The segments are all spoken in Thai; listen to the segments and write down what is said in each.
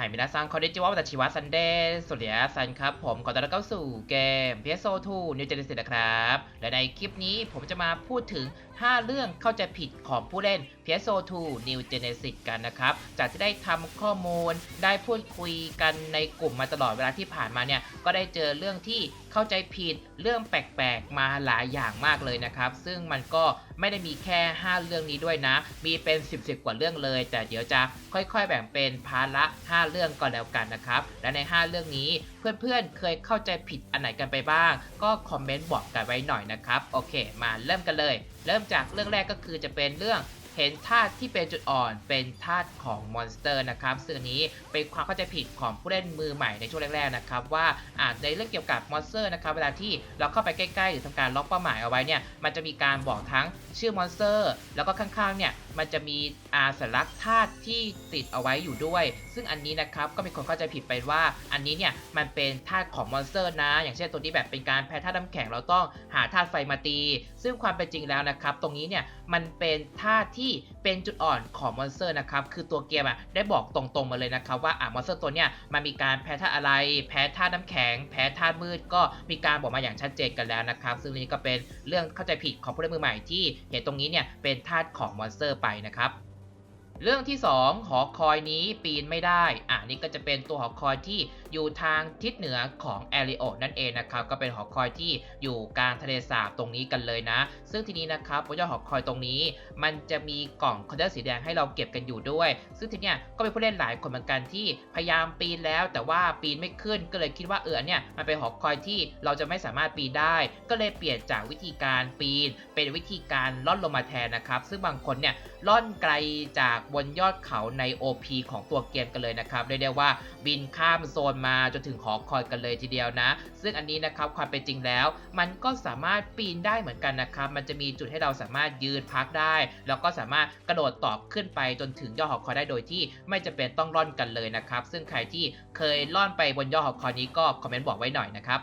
หายมินาซังคอนดิจิวะวัตชิวะซันเดย์สสดีครับซันครับ ผมขอต้อนรับเข้าสู่เกม PS2 New Genesis นะครับ และในคลิปนี้ผมจะมาพูดถึง 5 เรื่องเข้าใจผิดของผู้เล่น PS2 New Genesis กันนะครับ จากที่ได้ทำข้อมูลได้พูดคุยกันในกลุ่มมาตลอดเวลาที่ผ่านมาเนี่ย ก็ได้เจอเรื่องที่ เข้าใจผิดเรื่องแปลกๆ มาหลายอย่างมากเลยนะครับ ซึ่งมันก็ไม่ได้มีแค่ 5 เรื่องนี้ด้วยนะ มีเป็น 10 10 กว่าเรื่องเลย แต่เดี๋ยวจะค่อยๆ แบ่งเป็นพาร์ทละ5 เรื่องก่อนแล้วกันนะครับ และใน 5 เรื่องนี้เพื่อนๆ เคยเข้าใจผิดอันไหนกันไปบ้าง ก็คอมเมนต์บอกกันไว้หน่อยนะครับ โอเค มาเริ่มกันเลย เริ่มจากเรื่องแรกก็คือจะเป็นเรื่อง เห็นธาตุที่เป็นจุดอ่อนเป็นธาตุของมอนสเตอร์นะครับซึ่งอันนี้เป็นความเข้าใจผิดของผู้เล่นมือใหม่ในช่วงแรกๆนะครับว่าอาจในเรื่องเกี่ยวกับมอนสเตอร์นะครับเวลาที่เราเข้าไปใกล้ๆ หรือทำการล็อกเป้าหมายเอาไว้เนี่ยมันจะมีการบอกทั้งชื่อมอนสเตอร์ แล้วก็ข้างๆเนี่ยมันจะมีอาสัญลักษณ์ธาตุที่ติดเอาไว้อยู่ด้วย ซึ่งอันนี้นะครับก็มีคนเข้าใจผิดไปว่า อันนี้เนี่ยมันเป็นธาตุของมอนสเตอร์นะ อย่างเช่นตัวนี้แบบเป็นการแพ้ธาตุน้ำแข็งเราต้องหาธาตุไฟมาตี ซึ่งความเป็นจริงแล้วนะครับ ตรงนี้เนี่ยมันเป็นธาตุที่เป็นจุดอ่อนของมอนสเตอร์นะครับคือตัวเกมอะได้บอกตรงๆมาเลยนะครับว่าอะมอนสเตอร์ตัวเนี้ยมันมีการแพ้ธาตุอะไร แพ้ธาตุน้ำแข็ง แพ้ธาตุมืดก็มีการบอกมาอย่างชัดเจนกันแล้วนะครับ ซึ่งนี้ก็เป็นเรื่องเข้าใจผิดของผู้เล่นมือใหม่ที่เห็นตรงนี้เนี่ยเป็นธาตุของมอนสเตอร์ไปนะครับเรื่องที่ 2 หอคอยนี้ปีนไม่ได้ อะนี่ก็จะเป็นตัวหอคอยที่ อยู่ทางทิศเหนือของแอริโอนั่นเองนะครับก็เป็นหอคอยที่อยู่กลางทะเลสาบตรงนี้กันเลยนะ ซึ่งทีนี้นะครับบนยอดหอคอยตรงนี้ มันจะมีกล่องคอนเทนเนอร์สีแดงให้เราเก็บกันอยู่ด้วย ซึ่งทีเนี้ยก็มีผู้เล่นหลายคนเหมือนกันที่พยายามปีนแล้ว แต่ว่าปีนไม่ขึ้นก็เลยคิดว่าเออเนี่ยมันเป็นหอคอยที่เราจะไม่สามารถปีนได้ ก็เลยเปลี่ยนจากวิธีการปีน เป็นวิธีการล่อนลงมาแทนนะครับซึ่งบางคนเนี่ยล่อนไกลจากบนยอดเขาใน OP ของตัวเกมกันเลยนะครับเรียกได้ว่าบินข้ามโซนมาจนถึงหอคอยกันเลยทีเดียวนะ ซึ่งอันนี้นะครับความเป็นจริงแล้ว มันก็สามารถปีนได้เหมือนกันนะครับ มันจะมีจุดให้เราสามารถยืนพักได้ แล้วก็สามารถกระโดดตอบขึ้นไปจนถึงยอดหอคอยได้โดยที่ไม่จำเป็นต้องล่อนกันเลยนะครับ ซึ่งใครที่เคยล่อนไปบนยอดหอคอยนี้ก็คอมเมนต์บอกไว้หน่อยนะครับ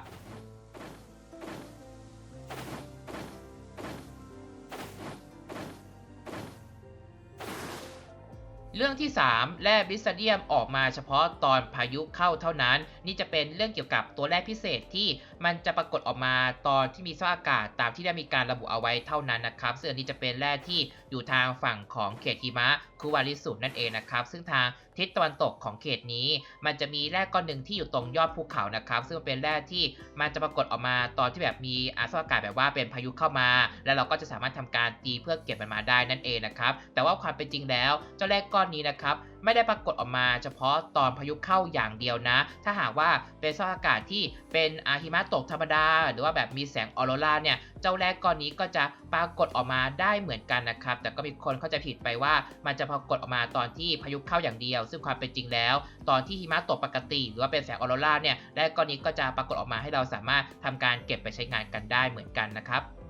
เรื่องที่ 3 แร่บริสเดียมออกมาเฉพาะตอนพายุเข้าเท่านั้น นี่จะเป็นเรื่องเกี่ยวกับตัวแร่พิเศษที่มันจะปรากฏออกมาตอนที่มีสภาพอากาศตามที่ได้มีการระบุเอาไว้เท่านั้นนะครับ ซึ่งอันนี้จะเป็นแร่ที่อยู่ทางฝั่งของเขตหิมะคุวาริสุนั่นเองนะครับ ซึ่งทางทิศตะวันตกของเขตนี้ มันจะมีแร่ก้อนหนึ่งที่อยู่ตรงยอดภูเขานะครับ ซึ่งมันเป็นแร่ที่มันจะปรากฏออกมาตอนที่แบบมีอาสภาพอากาศแบบว่าเป็นพายุเข้ามา แล้วเราก็จะสามารถทำการตีเพื่อเก็บมันมาได้นั่นเองนะครับ แต่ว่าความเป็นจริงแล้วเจ้าแร่ก้อนนี้นะครับไม่ได้ปรากฏออกมาเฉพาะตอนพายุเข้าอย่างเดียวนะ ถ้าหากว่าเป็นสภาพอากาศที่เป็นอาหิมะตกธรรมดา หรือว่าแบบมีแสงออโรราเนี่ย เจ้าแรกก้อนนี้ก็จะปรากฏออกมาได้เหมือนกันนะครับ แต่ก็มีคนเข้าใจผิดไปว่า มันจะปรากฏออกมาตอนที่พายุเข้าอย่างเดียว ซึ่งความเป็นจริงแล้ว ตอนที่หิมะตกปกติ หรือว่าเป็นแสงออโรราเนี่ยแรกก้อนนี้ก็จะปรากฏออกมาให้เราสามารถทำการเก็บไปใช้งานกันได้เหมือนกันนะครับ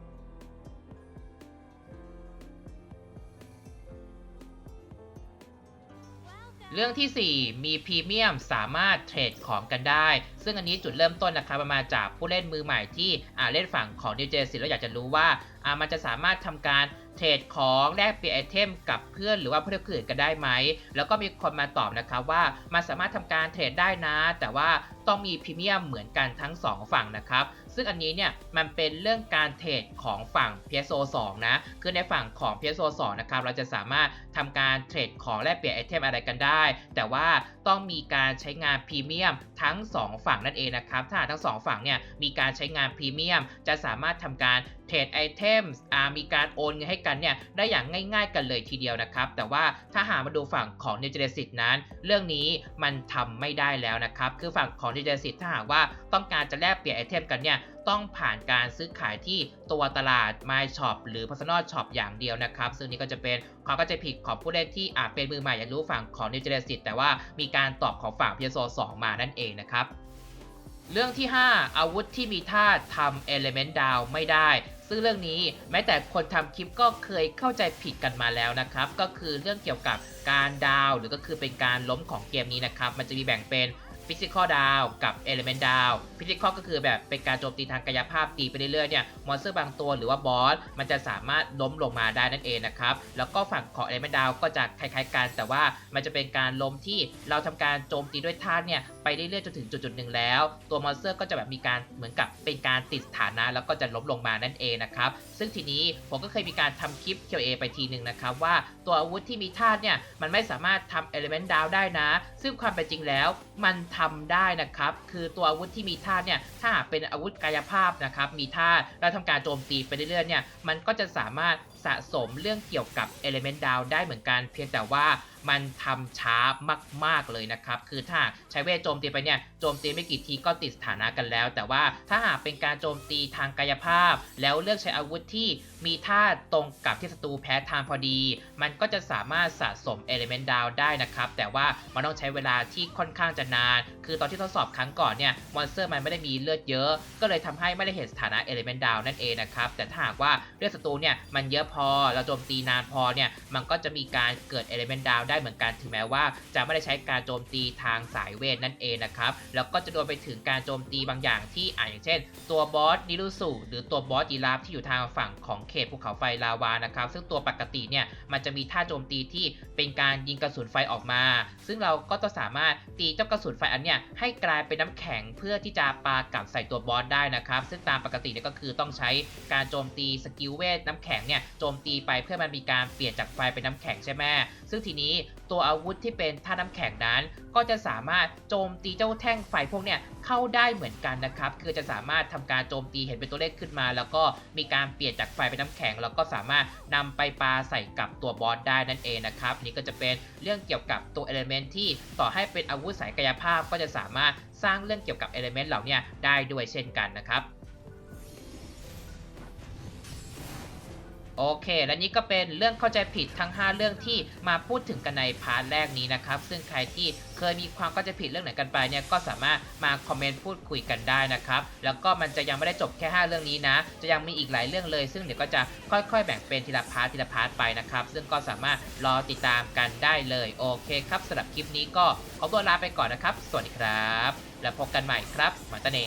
เรื่องทีสี่ 4 มีพรีเมียมสามารถเทรดของกันได้ ซึ่งอันนี้จุดเริ่มต้นนะครับมาจากผู้เล่นมือใหม่ที่อ่าเล่นฝั่งของ New Jersey แล้วอยากจะรู้ว่าอ่ามันจะสามารถทำการ เทรดของแลกเปลี่ยนไอเทมกับเพื่อนหรือว่าเพื่อนคนอื่นกันได้ไหม แล้วก็มีคนมาตอบนะครับว่ามันสามารถทำการเทรดได้นะ แต่ว่าต้องมีพรีเมียมเหมือนกันทั้ง 2 ฝั่งนะครับ ซึ่งอันนี้เนี่ยมันเป็นเรื่องการเทรดของฝั่ง PSO 2 นะ คือในฝั่งของ PSO 2 นะครับ เราจะสามารถทำการเทรดของแลกเปลี่ยนไอเทมอะไรกันได้ แต่ว่าต้องมีการใช้งานพรีเมียมทั้ง 2 ฝั่งนั่นเองนะครับ ถ้าทั้ง 2 ฝั่งเนี่ยมีการใช้งานพรีเมียมจะสามารถทำการเทรดไอเทมมีการโอนเงินให้กันเนี่ยได้อย่างง่ายๆกันเลยทีเดียวนะครับ แต่ว่าถ้าหามาดูฝั่งของ New Genesis นั้น เรื่องนี้มันทำไม่ได้แล้วนะครับ คือฝั่งของ New Genesis ถ้าหากว่าต้องการจะแลกเปลี่ยนไอเทมกันเนี่ยต้องผ่านการซื้อขายที่ตัวตลาด My Shop หรือ Personal Shop อย่างเดียวนะครับ ซึ่งนี่ก็จะเป็นความเข้าใจผิดของผู้เล่นที่อาจเป็นมือใหม่อยากรู้ฝั่งของ New Genesis แต่ว่ามีการตอบของฝั่ง PSO 2 มานั่นเองนะครับเรื่องที่ 5 อาวุธที่มีท่าทำ Element Down ไม่ได้ ซึ่งเรื่องนี้แม้แต่คนทำคลิปก็เคยเข้าใจผิดกันมาแล้วนะครับ ก็คือเรื่องเกี่ยวกับการดาวหรือก็คือเป็นการล้มของเกมนี้นะครับ มันจะมีแบ่งเป็น Physical Down กับ Element Down Physical ก็คือแบบเป็นการโจมตีทางกายภาพตีไปเรื่อยๆเนี่ยมอนสเตอร์บางตัวหรือว่าบอสมันจะสามารถล้มลงมาได้นั่นเองนะครับ แล้วก็ฝั่งของ Element Down ก็จะคล้ายๆกัน แต่ว่ามันจะเป็นการล้มที่เราทำการโจมตีด้วยธาตุเนี่ยไปเรื่อยๆจนถึงจุดๆหนึ่งแล้ว ตัวมอนสเตอร์ก็จะแบบมีการเหมือนกับเป็นการติดสถานะ แล้วก็จะล้มลงมานั่นเองนะครับซึ่งทีนี้ผมก็เคยมีการทำคลิป QA ไปทีหนึ่งนะครับว่าตัวอาวุธที่มีธาตุเนี่ยมันไม่สามารถทำ Element Down ได้นะ ซึ่งความเป็นจริงแล้วมันททำได้นะครับ คือตัวอาวุธที่มีธาตุเนี่ยถ้าเป็นอาวุธกายภาพนะครับ มีธาตุแล้วทำการโจมตีไปเรื่อยๆเนี่ยมันก็จะสามารถสะสมเรื่องเกี่ยวกับ Element Down ได้เหมือนกัน เพียงแต่ว่า มันทำช้ามาก ๆเลยนะครับ คือถ้าใช้เวทโจมตีไปเนี่ยโจมตีไม่กี่ทีก็ติดสถานะกันแล้ว แต่ว่าถ้าหากเป็นการโจมตีทางกายภาพ แล้วเลือกใช้อาวุธที่มีธาตรงกับที่ศัตรูแพ้ทางพอดี มันก็จะสามารถสะสม Element Down ได้นะครับ แต่ว่ามันต้องใช้เวลาที่ค่อนข้างจะนาน คือตอนที่ทดสอบครั้งก่อนเนี่ยมอนสเตอร์มันไม่ได้มีเลือดเยอะ ก็เลยทำให้ไม่ได้เห็นสถานะ Element Down นั่นเองนะครับ แต่ถ้าหากว่าเลือดศัตรูเนี่ยมันเยอะพอเราโจมตีนานพอเนี่ยมันก็จะมีการเกิด Element Down ได้เหมือนกันถึงแม้ว่าจะไม่ได้ใช้การโจมตีทางสายเวทนั่นเองนะครับแล้วก็จะรวมไปถึงการโจมตีบางอย่างที่อ่าอย่างเช่น ตัวบอสนิรุสุหรือตัวบอสยีราฟที่อยู่ทางฝั่งของเขตภูเขาไฟลาวานะครับซึ่งตัวปกติเนี่ยมันจะมีท่าโจมตีที่เป็นการยิงกระสุนไฟออกมา ซึ่งเราก็จะสามารถตีเจ้ากระสุนไฟอันเนี้ยให้กลายเป็นน้ำแข็งเพื่อที่จะปากับใส่ตัวบอสได้นะครับ ซึ่งตามปกติเนี่ยก็คือต้องใช้การโจมตีสกิลเวทน้ำแข็งเนี่ยโจมตีไปเพื่อมันมีการเปลี่ยนจากไฟเป็นน้ำแข็งใช่ไหมซึ่งทีนี้ตัวอาวุธที่เป็นท่าน้ำแข็งนั้น ก็จะสามารถโจมตีเจ้าแท่งไฟพวกเนี่ยเข้าได้เหมือนกันนะครับ คือจะสามารถทำการโจมตีเห็นเป็นตัวเลขขึ้นมา แล้วก็มีการเปลี่ยนจากไฟเป็นน้ำแข็ง แล้วก็สามารถนำไปปาใส่กับตัวบอสได้นั่นเองนะครับนี่ก็จะเป็นเรื่องเกี่ยวกับตัวเอลเมนที่ต่อให้เป็นอาวุธสายกายภาพก็จะสามารถสร้างเรื่องเกี่ยวกับเอลเมนต์เหล่านี้ได้ด้วยเช่นกันนะครับ โอเค และนี่ก็เป็นเรื่องเข้าใจผิดทั้ง 5 เรื่องที่มาพูดถึงกันในพาร์ทแรกนี้นะครับ ซึ่งใครที่เคยมีความเข้าใจผิดเรื่องไหนกันไปเนี่ยก็สามารถมาคอมเมนต์พูดคุยกันได้นะครับ แล้วก็มันจะยังไม่ได้จบแค่ 5 เรื่องนี้นะ จะยังมีอีกหลายเรื่องเลย ซึ่งเดี๋ยวก็จะค่อยๆ แบ่งเป็นทีละพาร์ททีละพาร์ทไปนะครับ ซึ่งก็สามารถรอติดตามกันได้เลย โอเคครับสำหรับคลิปนี้ก็ขอตัวลาไปก่อนนะครับ สวัสดีครับ แล้วพบกันใหม่ครับมาตาเน